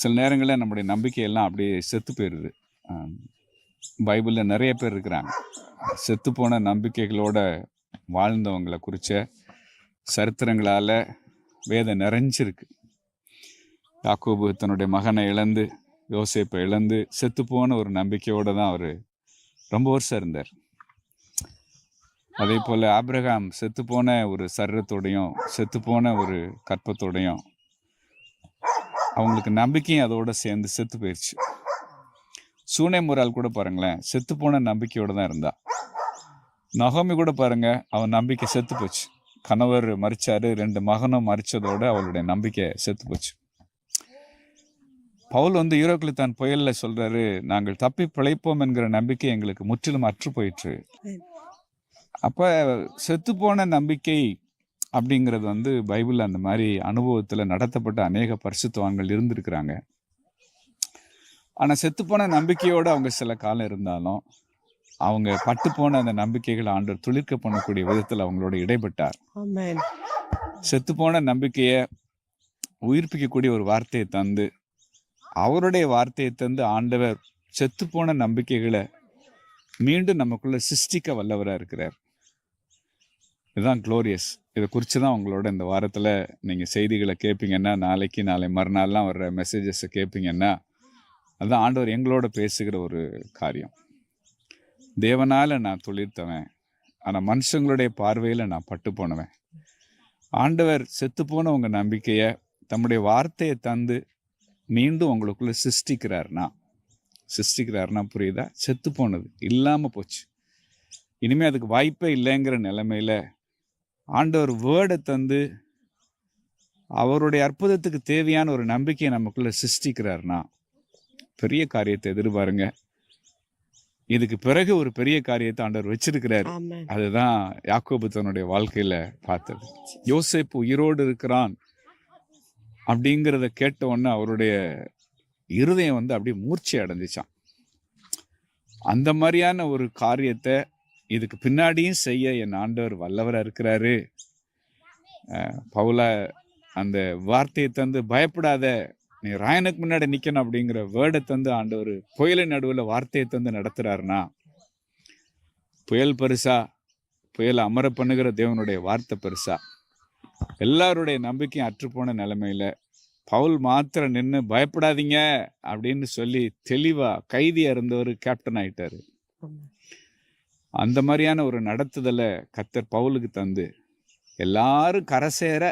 சில நேரங்களில் நம்முடைய நம்பிக்கையெல்லாம் அப்படியே செத்து போயிடுது. பைபிளில் நிறைய பேர் இருக்கிறாங்க. செத்து போன நம்பிக்கைகளோட வாழ்ந்தவங்களை குறித்த சரித்திரங்களால் வேதம் நிறைஞ்சிருக்கு. யாக்கோபு தன்னுடைய மகனை இழந்து யோசேப்பை இழந்து செத்துப்போன ஒரு நம்பிக்கையோடு தான் அவர் ரொம்ப வருஷம் இருந்தார். அதே போல் ஆப்ரஹாம் செத்துப்போன ஒரு சரீரத்தோடையும் செத்துப்போன ஒரு கற்பத்தோடையும் அவங்களுக்கு நம்பிக்கையும் அதோட சேர்ந்து செத்து போயிடுச்சு சூனே முறால் கூட பாருங்களேன் செத்துப்போன நம்பிக்கையோட தான் இருந்தா. நகோமி கூட பாருங்க அவன் நம்பிக்கை செத்து போச்சு. கணவர் மறிச்சாரு ரெண்டு மகனும் மறிச்சதோட அவளுடைய நம்பிக்கை செத்து போச்சு. பவுல் வந்து ஈரோக்கில் தான் புயல்ல சொல்றாரு நாங்கள் தப்பி பிழைப்போம் என்கிற நம்பிக்கை எங்களுக்கு முற்றிலும் அற்று போயிற்று அப்ப செத்துப்போன நம்பிக்கை அப்படிங்கிறது வந்து பைபிள் அந்த மாதிரி அனுபவத்துல நடத்தப்பட்ட அநேக பரிசுத்தவான்கள் இருந்திருக்கிறாங்க. ஆனா செத்துப்போன நம்பிக்கையோட அவங்க சில காலம் இருந்தாலும் அவங்க பட்டு போன அந்த நம்பிக்கைகளை ஆண்டவர் துளிர்க்க பண்ணக்கூடிய விதத்தில் அவங்களோட இடைப்பட்டார். செத்துப்போன நம்பிக்கையை உயிர்ப்பிக்கக்கூடிய ஒரு வார்த்தையை தந்து அவருடைய வார்த்தையை தந்து ஆண்டவர் செத்துப்போன நம்பிக்கைகளை மீண்டும் நமக்குள்ள சிருஷ்டிக்க வல்லவராக இருக்கிறார். இதுதான் க்ளோரியஸ் இதை குறித்து தான் உங்களோட இந்த வாரத்தில் நீங்கள் செய்திகளை கேட்பீங்கன்னா நாளைக்கு நாளை மறுநாள்லாம் வர்ற மெசேஜஸை கேட்பீங்கன்னா அதுதான் ஆண்டவர் எங்களோட பேசுகிற ஒரு காரியம். தேவனால் நான் துளிர்த்தவன். ஆனால் மனுஷங்களுடைய பார்வையில் நான் பட்டு போனவன். ஆண்டவர் செத்துப்போன உங்கள் நம்பிக்கையை தம்முடைய வார்த்தையை தந்து மீண்டும் உங்களுக்குள்ளே சிருஷ்டிக்கிறார்னா சிருஷ்டிக்கிறாருன்னா புரியுதா? செத்து போனது. இல்லாமல் போச்சு. இனிமேல் அதுக்கு வாய்ப்பே இல்லைங்கிற நிலைமையில ஆண்டவர் வேர்டை தந்து அவருடைய அற்புதத்துக்கு தேவையான ஒரு நம்பிக்கையை நமக்குள்ள சிருஷ்டிக்கிறாருனா பெரிய காரியத்தை எதிர்பாருங்க. இதுக்கு பிறகு ஒரு பெரிய காரியத்தை ஆண்டவர் வச்சிருக்கிறார். அதுதான் யாக்கோபு தன்னுடைய வாழ்க்கையில பார்த்தது. யோசேப்பு உயிரோடு இருக்கிறான் அப்படிங்கிறத கேட்ட உடனே அவருடைய இருதயம் வந்து அப்படியே மூர்ச்சி அடைஞ்சிச்சான். அந்த மாதிரியான ஒரு காரியத்தை இதுக்கு பின்னாடியும் செய்ய என் ஆண்டவர் வல்லவராக இருக்கிறாரு. பவுலா அந்த வார்த்தையை தந்து பயப்படாத நீ ராயனுக்கு முன்னாடி நிற்கணும் அப்படிங்கிற வேர்டை தந்து ஆண்டவர் புயலின் நடுவில் வார்த்தையை தந்து நடத்துகிறாருனா புயல் பெருசா புயலை அமர பண்ணுகிற தேவனுடைய வார்த்தை பெருசா எல்லாருடைய நம்பிக்கையும் அற்றுப்போன நிலைமையில் பவுல் மாத்திரம் நின்று பயப்படாதீங்க அப்படின்னு சொல்லி தெளிவாக கைதியாக இருந்தவர் கேப்டன் ஆயிட்டாரு. அந்த மாதிரியான ஒரு நடத்துதலை கத்தர் பவுலுக்கு தந்து எல்லாரும் கரை சேர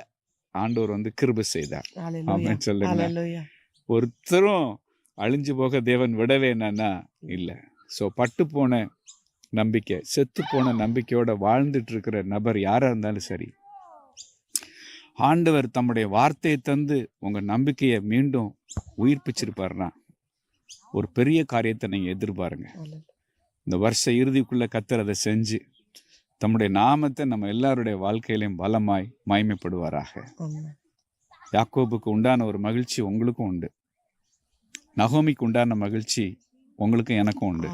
ஆண்டவர் வந்து கிருபை செய்தார். சொல்லுங்களேன் ஹalleluya. ஒருத்தரும் அழிஞ்சு போக தேவன் விடவே என்னன்னா இல்லை. ஸோ பட்டு போன நம்பிக்கை செத்து போன நம்பிக்கையோட வாழ்ந்துட்டு இருக்கிற நபர் யாரா இருந்தாலும் சரி ஆண்டவர் தம்முடைய வார்த்தையை தந்து உங்க நம்பிக்கையை மீண்டும் உயிர்ப்பிச்சிருப்பாருன்னா ஒரு பெரிய காரியத்தை நீங்க எதிர்பாருங்க. இந்த வருஷ இறுதிக்குள்ள கத்தர் அதை செஞ்சு தம்முடைய நாமத்தை நம்ம எல்லாருடைய வாழ்க்கையிலையும் பலமாய் மகிமைப்படுவாராக. ஆமென். யாக்கோபுக்கு உண்டான ஒரு மகிழ்ச்சி உங்களுக்கும் உண்டு. நகோமிக்கு உண்டான மகிழ்ச்சி உங்களுக்கும் எனக்கும் உண்டு.